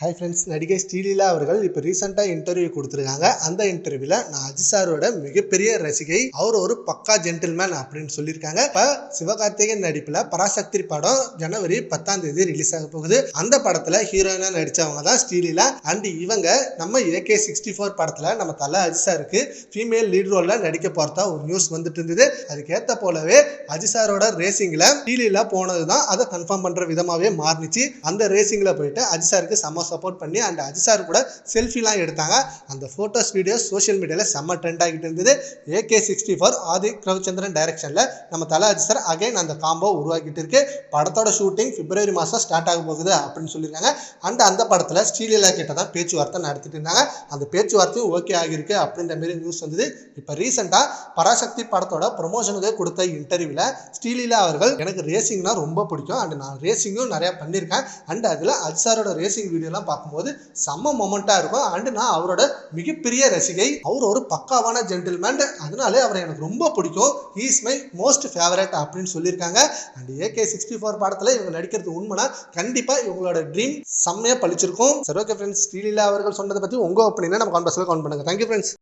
Hi friends நடிகை ஸ்ரீலீலா அவர்கள் இப்போ ரீசெண்டாக இன்டர்வியூ கொடுத்துருக்காங்க. அந்த இன்டர்வியூவில் நான் அஜித் சாரோட மிகப்பெரிய ரசிகை. அவர் ஒரு பக்கா ஜென்டில்மேன் அப்படின்னு சொல்லியிருக்காங்க. இப்போ சிவகார்த்திகேயன் நடிப்பில் பராசக்தி படம் ஜனவரி பத்தாம் தேதி ரிலீஸ் ஆக போகுது. அந்த படத்தில் ஹீரோயினாக நடித்தவங்க தான் ஸ்ரீலீலா. அண்ட் இவங்க நம்ம ஏகே சிக்ஸ்டி ஃபோர் படத்தில் நம்ம தலை அஜித் சாருக்கு ஃபீமேல் லீட் ரோலில் நடிக்க போகிறதா ஒரு நியூஸ் வந்துட்டு இருந்தது. அதுக்கேற்ற போலவே அஜித் சாரோட ரேசிங்கில் ஸ்ரீலீலா போனது தான் அதை கன்ஃபார்ம் பண்ணுற விதமாகவே மாறிச்சு அந்த ரேசிங்கில் போயிட்டு அஜித் சாருக்கு சம சப்போர்ட் பண்ணி அண்ட் அஜிசார் சார் கூட செல்ஃபிலாம் எடுத்தாங்க. அந்த ஃபோட்டோஸ் வீடியோஸ் சோஷியல் மீடியாவில் செம்ம ட்ரெண்ட் ஆகிட்டு இருந்தது. AK sixty four Adhik Ravichandran டைரக்ஷனில் நம்ம தலை அஜிசார் அகைன் அந்த காம்போ உருவாக்கிட்டு இருக்கு. படத்தோட ஷூட்டிங் பிப்ரவரி மாதம் ஸ்டார்ட் ஆக போகுது அப்படின்னு சொல்லியிருக்காங்க. அண்ட் அந்த படத்தில் ஸ்ரீலீலா கிட்ட தான் பேச்சுவார்த்தை நடத்திட்டு இருந்தாங்க. அந்த பேச்சுவார்த்தையும் ஓகே ஆகியிருக்கு அப்படின்ற மாதிரி நியூஸ் வந்தது. இப்போ ரீசெண்டாக பராசக்தி படத்தோட ப்ரொமோஷனுக்கு கொடுத்த இன்டர்வியூவில் ஸ்ரீலீலா அவர்கள் எனக்கு ரேசிங்னா ரொம்ப பிடிக்கும். அண்ட் நான் ரேசிங்கும் நிறையா பண்ணியிருக்கேன். அண்ட் அதில் அஜிசாரோட ரேசிங் வீடியோலாம் பார்க்கும்போது செம்ம மொமெண்ட்டாக இருக்கும். அண்டு நான் அவரோட மிகப்பெரிய ரசிகை. அவர் ஒரு பக்காவான ஜென்டில்மேன் அதனாலே அவரை எனக்கு ரொம்ப பிடிக்கும். ஹீஸ் மை மோஸ்ட் ஃபேவரட் அப்படின்னு சொல்லியிருக்காங்க. அண்ட் ஏகே சிக்ஸ்டி ஃபோர் படத்தில் இவங்க நடிக்கிறது உண்மைனா கண்டிப்பாக இவங்களோட ட்ரீம் செம்மையாக பழிச்சிருக்கும் சரி ஓகே ஃப்ரெண்ட்ஸ் ஸ்ரீலீலா அவர்கள் சொன்னதை பற்றி உங்கள் ஒப்பீனியனை நம்ம கான்வர்ஸில் கவுண்ட் பண்ணுங்கள் தேங்க்யூ ஃப்ரெண்ட்ஸ்